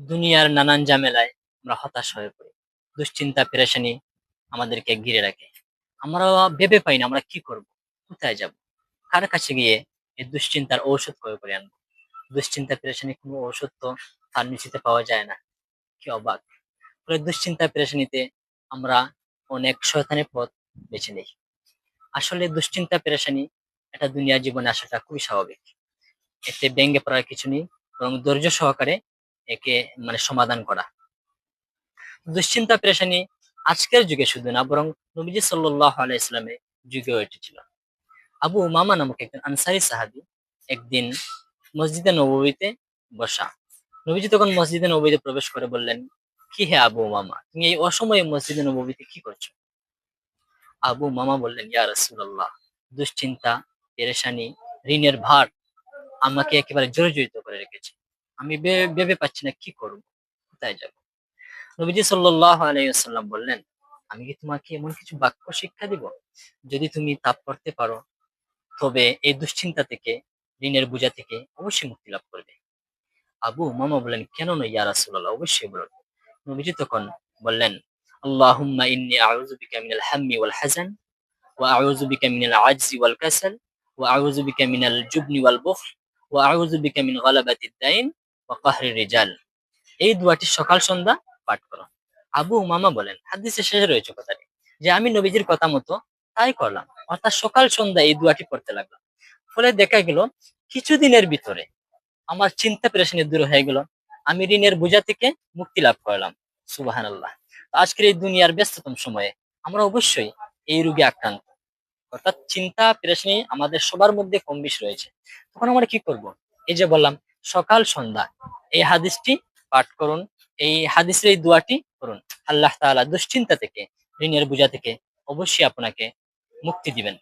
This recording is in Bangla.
দুনিয়ার নানান ঝামেলায় আমরা হতাশ হয়ে পড়ি। দুশ্চিন্তা, পেরেশানি আমাদেরকে ঘিরে রাখে। আমরা ভেবে পাই না আমরা কি করব, কোথায় যাব, কার কাছে গিয়ে এই দুশ্চিন্তার ঔষধ প্রয়োগ করে আনব? দুশ্চিন্তা, পেরেশানি কোনো ঔষধ তো ফার্মেসিতে পাওয়া যায় না। কি অবাক। ফলে দুশ্চিন্তা, পেরেশানিতে আমরা অনেক শয়তানের পথ বেছে নিই। আসলে দুশ্চিন্তা, পেরেশানি এটা দুনিয়ার জীবনে আসাটা খুবই স্বাভাবিক। এতে ব্যঙ্গে পড়ার কিছু নেই, বরং ধৈর্য সহকারে একে মানে সমাধান করা। দুশ্চিন্তা পেরেশানি আজকের যুগে শুধু না, বরং নবীজি সাল্লাহ আলাইসলামের যুগেও এটি আবু উমামা নামক একজন আনসারি সাহাবি একদিন মসজিদে নবীতে বসা। নবীজি তখন মসজিদে নবীতে প্রবেশ করে বললেন, কি হে আবু মামা তুমি এই অসময়ে মসজিদে নবীতে কি করছ? আবু মামা বললেন, ইয়া রাসূলুল্লাহ, দুশ্চিন্তা, পেরেশানি, ঋণের ভার আমাকে একেবারে জর্জরিত করে রেখেছে। আমি ভেবে পাচ্ছি না কি করব, কোথায় যাব? নবীজি আলাইহি বললেন, আমি কি তোমাকে এমন কিছু বাক্য শিক্ষা দিব? যদি তুমি তা পড়তে পারো, তবে এই দুশ্চিন্তা থেকে, ঋণের বোঝা থেকে অবশ্যই মুক্তি লাভ করবে। আবু মামা বললেন, কেন নয় ইয়া অবশ্যই বলুন। নবীজি তখন বললেন, আল্লাহুম্মা ইন্নী জুবনি ওয়াল রিজাল। এই দুয়াটি সকাল সন্ধ্যা পাঠ করো। আবু উমামা বলেন হাদিসে শেষে রয়েছে কথাটি, যে আমি নবীজির কথা মতো তাই করলাম, অর্থাৎ সকাল সন্ধ্যা এই দুয়াটি পড়তে লাগলাম। ফলে দেখা গেল, কিছুদিনের ভিতরে আমার চিন্তা পেরেশানি দূর হয়ে গেল, আমি ঋণের বোঝা থেকে মুক্তি লাভ করলাম। সুবাহান আল্লাহ আজকের এই দুনিয়ার ব্যস্ততম সময়ে আমরা অবশ্যই এই রোগে আক্রান্ত। অর্থাৎ চিন্তা পেরেশানি আমাদের সবার মধ্যে কম বেশি রয়েছে। তখন আমরা কি করব? এই যে বললাম সকাল সন্ধ্যা। এই হাদিসটি পাঠ করুন, এই হাদিসের এই দোয়াটি করুন। আল্লাহ তালা দুশ্চিন্তা থেকে ঋণের বোঝা থেকে অবশ্যই আপনাকে মুক্তি দিবেন।